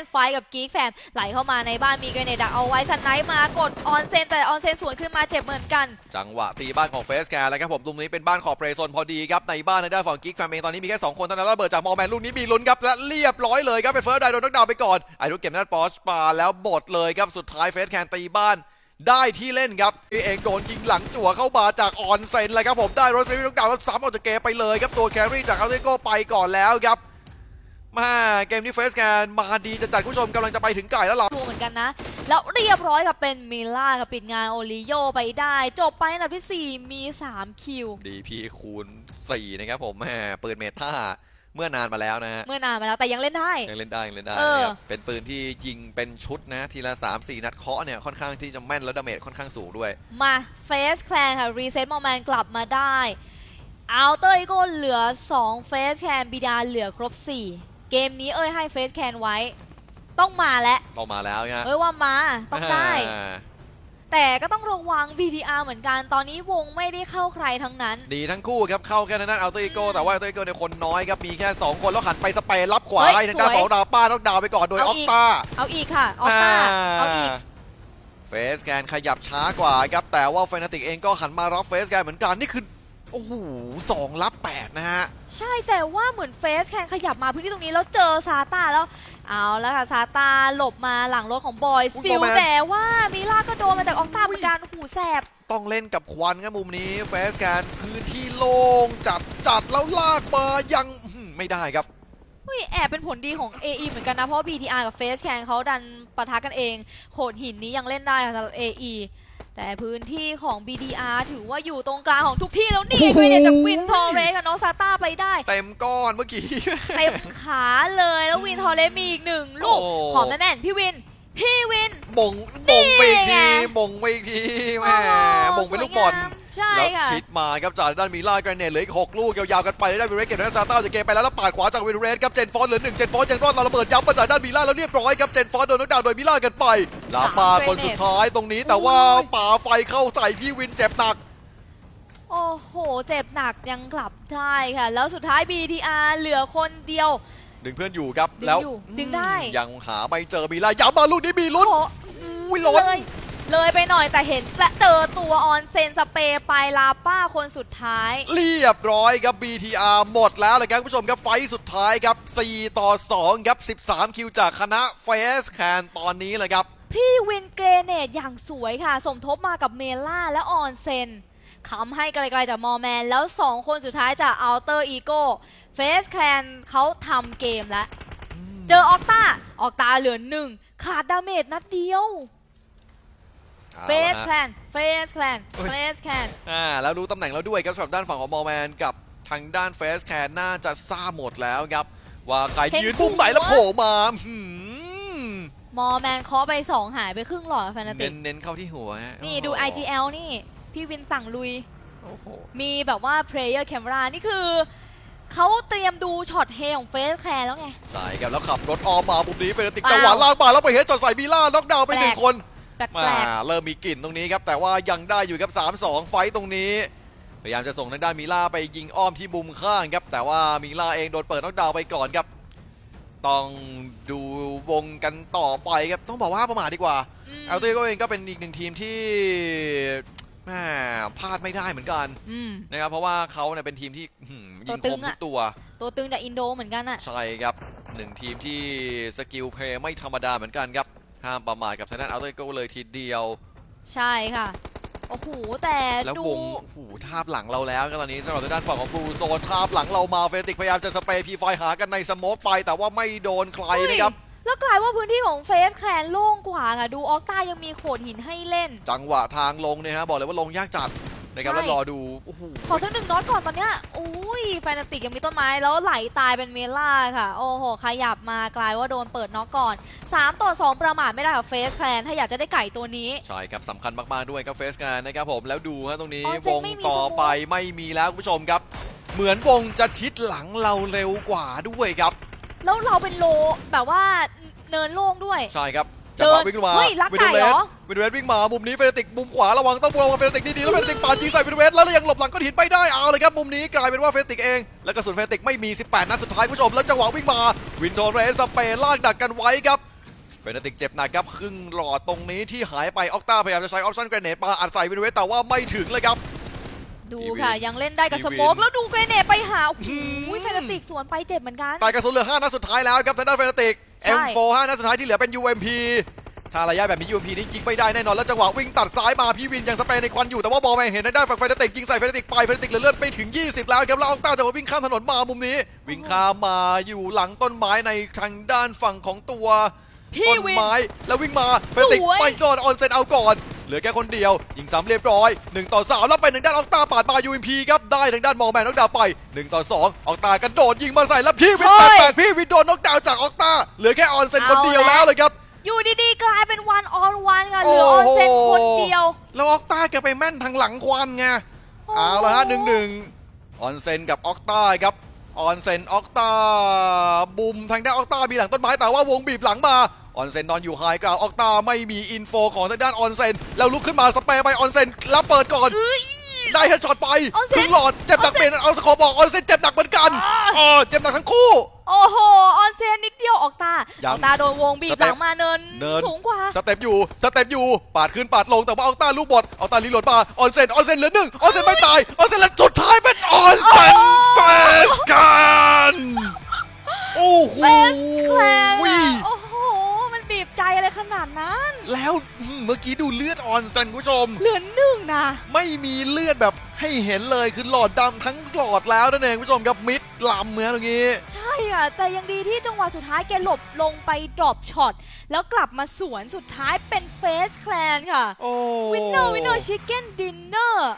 นไฟกับกีกแฟมไหลเข้ามาในบ้านมีเกรเนตดักเอาไว้สไนป์มากดออนเซนแต่ออนเซนสวนขึ้นมาเจ็บเหมือนกัน จังหวะตีบ้านของเฟสแกนแล้วครับผมตรงนี้เป็นบ้านขอบเปรโซนพอดีครับในบ้านในด้านฝั่งกิ๊กแฟมเองตอนนี้มีแค่2คนเท่านั้นระเบิดจากมอลแมนลูกนี้มีลุ้นครับและเรียบร้อยเลยครับเป็นเฟิร์สไดโดนนักดาวไปก่อนไอ้ลูกเก็บนัดปอชปาแล้วบดเลยครับสุดท้ายเฟสแคนตีบ้านได้ที่เล่นครับพี่เองโดนยิงหลังจั่วเข้ามาจากออนเซนเลยครับผมได้รถเซนลูกดาวน์แล้วซ้ำออกจากเกมไปเลยครับตัวแครี่จากอัลเทโกไปก่อนแล้วครับ มาเกมนี้เฟสแกนมาดีจะจัดคุณผู้ชมกำลังจะไปถึงไก่แล้วล่ะดูเหมือนกันนะ แล้วเรียบร้อยกับเป็นมิลล่ากับปิดงานโอริโยไปได้ จบไปอันดับที่ 4 มี 3 คิว DP คูณ 4 นะครับผมแหมปืนเมท่าเมื่อนานมาแล้วนะฮะ เมื่อนานมาแล้วแต่ยังเล่นได้ ยังเล่นได้ยังเล่นได้เออนะครับเป็นปืนที่ยิงเป็นชุดนะ ทีละ 3 4 นัดเคาะเนี่ย ค่อนข้างที่จะแม่นแล้วดาเมจค่อนข้างสูงด้วย มาเฟสแคลนค่ะรีเซ็ตมอแมนกลับมาได้อัลเตอร์อีโก้เหลือ 2 เฟสแคนบีดาเหลือครบ 4 เกมนี้เอ้ยให้เฟสแคนไว้ ต้องมาแล้วต่อมาแล้วเนี่ยเอ้ยว่ามาต้องได้อ่าแต่ก็ต้องระวัง BTR เหมือนกันตอนนี้วงไม่ได้เข้าใครทั้งนั้น ดีทั้งคู่ครับเข้าแค่นั้นอัลเตอร์อีโก้อืมแต่ว่าอัลเตอร์อีโก้เนี่ยคนน้อยครับมีแค่ 2 คนแล้วหันไปสเปรย์รับขวาเฮ้ยให้ทางด้านสวยของดาวป้าต้องดาวไปก่อนโดยอเอาอกอีกตาเอาอีกค่ะออกตาเอาอีกเฟสแกนขยับช้ากว่าครับแต่ว่าเฟนาติกเองก็หันมารับเฟสแกนเหมือนกันนี่คือ โอ้โหสองรับแปดนะฮะ ใช่แต่ว่าเหมือนเฟสแคนขยับมาพื้นที่ตรงนี้แล้วเจอซาตาแล้ว เอาแล้วค่ะซาตาหลบมาหลังรถของบอยอุ๊ยซิลบอยแมนแต่ว่ามิล่าก็โดนมาจากออกตาเหมือนกันหูแสบ ต้องเล่นกับควันครับมุมนี้เฟสแกนพื้นที่โล่งจัดจัดแล้วลากมายังอื้อหือไม่ได้ครับ เฮ้ยแอบเป็นผลดีของ AE เหมือนกันนะ เพราะว่า BTR กับ Face Can เขาดันปะทะกันเอง โขดหินนี้ยังเล่นได้ค่ะสำหรับ AE แต่พื้นที่ของ BDR ถือว่าอยู่ตรงกลางของทุกที่แล้วนี่โอ้โหด้วยเนี่ยจากวินทอร์เรสกับน้องซาต้าไปได้ เต็มก้อนเมื่อกี้ เต็มขาเลยแล้ววินทอร์เรสมีอีกหนึ่งลูกโอ้ขอแม่แม่นพี่วิน พี่วินบ่งบ่งไปอีกนี่ทีไงบ่งไปอีกทีแม่โอ้โหบ่งเป็นลูกบอลสวยงาม ใช่แล้วค่ะ คิดมาครับจากด้านมีล่าแกรเนตเหลืออีกหกลูกยาวๆกันไปได้วินเรสเก็บด้านซาต้าจากเกมไปแล้วแล้วปาดขวาจากวินเรสครับเจนฟอสเหลือหนึ่งเจนฟอสยังรอดเราระเบิดย้ำมาจากด้านมีล่าแล้วเรียบร้อยครับเจนฟอสโดนน็อกดาวน์โดยมีล่ากันไปลาปาคนสุดท้ายตรงนี้แต่ว่าป่าไฟเข้าใส่พี่วินเจ็บหนัก โอ้โห เจ็บหนักยังกลับได้ค่ะ แล้วสุดท้าย BTR เหลือคนเดียว ดึงเพื่อนอยู่ครับดึงแล้วอยู่ดึงได้ ยังหาไม่เจอมีล่าย้ำมาลูกนี้มีลุ้นโอ้อุ้ยล้นเลย เลยไปหน่อยแต่เห็นและเจอตัวออนเซนสเปรย์ไปลาป้าคนสุดท้าย เรียบร้อยครับ BTR หมดแล้วเลยครับคุณผู้ชมครับไฟต์สุดท้ายครับ 4 ต่อ 2 ครับ 13 คิวจากคณะเฟสแคนตอนนี้เลยครับ พี่วินเกรเนตอย่างสวยค่ะ สมทบมากับเมล่าและออนเซนคำให้ไกลๆจากมอร์แมน แล้ว 2 คนสุดท้ายจากอัลเตอร์อีโก้เฟสแคนเขาทำเกมแล้ว เจอออกตาออกตาเหลือหนึ่งขาดดาเมจนัดเดียวเอาเฟสละแคฮะลนเฟสแคลนเฮ้ยเฟสแคลนอ่าแล้วรู้ตำแหน่งแล้วด้วยครับสำหรับด้านฝั่งของมอลแมนกับทางด้านเฟสแคนน่าจะทราบหมดแล้วครับ ว่าใครเห็นยืนปุ่มไหนแล้วโผล่มาหืมมอร์แมนเคาะไป2หายไปครึ่งหลอดแฟนตาติเน้กนเน้นเข้าที่หัวฮะนี่ดูโอ้โห IGL นี่ พี่วินสั่งลุย โอ้โห มีแบบว่า player camera นี่คือ เขาเตรียมดูช็อตเฮของเฟสแคลนแล้วไงใช่ครับแล้วขับรถออมมาปุ่มนี้เป็นติกอ้าวจังหวะลากมาแล้วไปเฮดจอดใส่บีล่าน็อกดาวน์ไปหนึ่งแปลก คนแปลมากๆเริ่มมีกลิ่นตรงนี้ครับแต่ว่ายังได้อยู่ครับ3-2 ไฟต์ตรงนี้พยายามจะส่งทางด้านมิล่าไปยิงอ้อมที่มุมข้างครับ แต่ว่ามิล่าเองโดนเปิดน็อกดาวน์ไปก่อนครับ ต้องดูวงกันต่อไปครับต้องบอกว่าประมาทดีกว่าอืมเอลเต้ก็เองก็เป็นอีกหนึ่งทีมที่แม่พลาดไม่ได้เหมือนกันอืมนะครับเพราะว่าเขาเนี่ยเป็นทีมที่หืมยิงตัวตึคงมอะทุกตัว ตัวตึงจากอินโดเหมือนกันอะใช่ครับหนึ่งทีมที่สกิลเพลย์ไม่ธรรมดาเหมือนกันครับ ห้ามประมาทกับทางด้านอัลเต้ก็เลยทีเดียว ใช่ค่ะ โอ้โห แต่แล้วดูวงโอ้โหูทาบหลังเราแล้วก็ตอนนี้สำหรับทางด้านฝั่งของบลูโซนทาบหลังเรามาเฟนติกพยายามจะสเปรย์พีไฟหากันในสโมกไปแต่ว่าไม่โดนใครนะครับแล้วกลายว่าพื้นที่ของเฟสแคลนโล่งกว่าค่ะ ดูออกต้ายังมีโขดหินให้เล่น จังหวะทางลงเนี่ยฮะบอกเลยว่าลงยากจัด นะครับ ใช่ แล้วรอดูโอ้โหขอสักหนึ่งน็อตก่อนตอนเนี้ยอุ้ยแฟนตาติกยังมีต้นไม้แล้วไหลตายเป็นเมล่าค่ะ โอ้โห ขยับมากลายว่าโดนเปิดน็อกก่อน 3 ต่อ 2 ประมาทไม่ได้กับเฟสแคลนถ้าอยากจะได้ไก่ตัวนี้ ใช่ครับสำคัญมาก ๆ ด้วยครับเฟสการนะครับผมแล้วดูฮะตรงนี้ อ๋อเซ็วนงไม่มีต่อสโมก ไปไม่มีแล้วคุณผู้ชมครับ เหมือนวงจะชิดหลังเราเร็วกว่าด้วยครับ แล้วเราเป็นโลแบบว่าเนินโล่งด้วย ใช่ครับเดิ จังหนวะวิ่งมาเฮ้ยลักวิไก่นเวเหรสอวินเวสวิ่งมามุมนี้เฟนติกมุมขวาระวังต้องระวังเฟนติกดีๆแล้วเฟนติกปาดยิงใส่วินเวสแล้วยังหลบหลังก็หินไปได้เอาเลยครับมุมนี้กลายเป็นว่าเฟนติกเอง แล้วกระสุนเฟนติกไม่มี 18 นัดสุดท้ายคุณผู้ชมแล้วจังหวะวิ่งมาวินโทเรสสเปนลากดักกันไว้ครับเฟนติกเจ็บหนักครับครึ่งหลอดตรงนี้ที่หายไปออกต้าพยายามจะใช้ออปชั่นเกรเนตปาอัดใส่วินเวสแต่ว่าไม่ถึงเลยครับ ดูอีวินค่ะ ยังเล่นได้กับอีสวินโมกแล้วดูเกรเนตไปหาโอ้โหอืมแฟนตาติกสวนไปเจ็บเหมือนกันตายกระสุนเหลือ 5นัดสุดท้ายแล้วครับทางด้านเฟนติกใช่ M4 5นัดสุดท้ายที่เหลือเป็น UMP ถ้าระยะแบบนี้ UMP นี่ยิงไม่ได้แน่นอน แล้วจังหวะวิ่งตัดซ้ายมาพี่วินยังสเปรย์ในควันอยู่แต่ว่าบอลแมนเห็นทางด้านฝั่งเฟนติกยิงใส่เฟนติกไปเฟนติกเหลือเลือดไม่ถึง 20 แล้วครับแล้วออกต้าจะมาวิ่งข้ามถนนมามุมนี้ วิ่งข้ามมาอยู่หลังต้นไม้ในทางด้านฝั่งของตัวพี่ต้นวินไม้แล้ววิ่งมาเฟนติกสวยไม่รอดออนเซนเอาก่อน เหลือแค่คนเดียว ยิงซ้ำเรียบร้อย 1 ต่อ 3 แล้วเป็นทางด้านออกตาปาดมา UMP ครับได้ทางด้านมองแมนน็อกดาวน์ไป 1 ต่อ 2 ออกตากระโดดยิงมาใส่แล้วพี่วินเฮ้ยแปลกๆพี่วินโดนน็อกดาวน์จากออกตาเหลือแค่ออนเซนคนเดียวเอาแล้วแล้วเลยครับอยู่ดีๆกลายเป็นวันออนวันค่ะเหลือออนเซนคนเดียวแล้วออกตาแกไปแม่นทางหลังควันไงเอาละฮะหนึ่งหนึ่งออนเซนกับออกต้าครับออนเซนออกต้าบุมทางด้านออกต้ามีหลังต้นไม้แต่ว่าวงบีบหลังมา ออนเซนนอนอยู่ไฮกราวออกต้าไม่มีอินโฟของทางด้านออนเซนแล้วลุกขึ้นมาสเปรย์ไปออนเซนแล้วเปิดก่อนเอ้ยได้เฮดช็อตไปออนเซ็นครึ่งหลอดเจ็บหนักเป็นเอาสกอร์บอกออนเซนเจ็บหนักเหมือนกันอ่าเออเจ็บหนักทั้งคู่ โอ้โหออนเซนนิดเดียวออกตายัองอกตาโดนวงบีบสเต็หปลังมาเนินเนินสูงกว่าสเต็ปอยู่สเต็ปอยู่ปาดขึ้นปาดลงแต่ว่าออกต้าลูกบอลออกต้ารีโหลดมาออนเซนออนเซนเหลือหนึ่งออนเซนไม่ตายออนเซนแล้วสุดท้ายเป็นออนเซนโอ้เฟสกันโอ้โห แล้วอืมเมื่อกี้ดูเลือดออนเซนคุณผู้ชม เหลือหนึ่งนะ ไม่มีเลือดแบบให้เห็นเลยคือหลอดดำทั้งหลอดแล้วนั่นเองคุณผู้ชมครับมิดลำเหมือนตรงนี้ ใช่อะแต่ยังดีที่จังหวะสุดท้ายแกหลบลงไปดรอปช็อต แล้วกลับมาสวนสุดท้ายเป็นเฟสแคลนค่ะ โอ้ วินเนอร์วินเนอร์ชิคเก้นดินเนอร์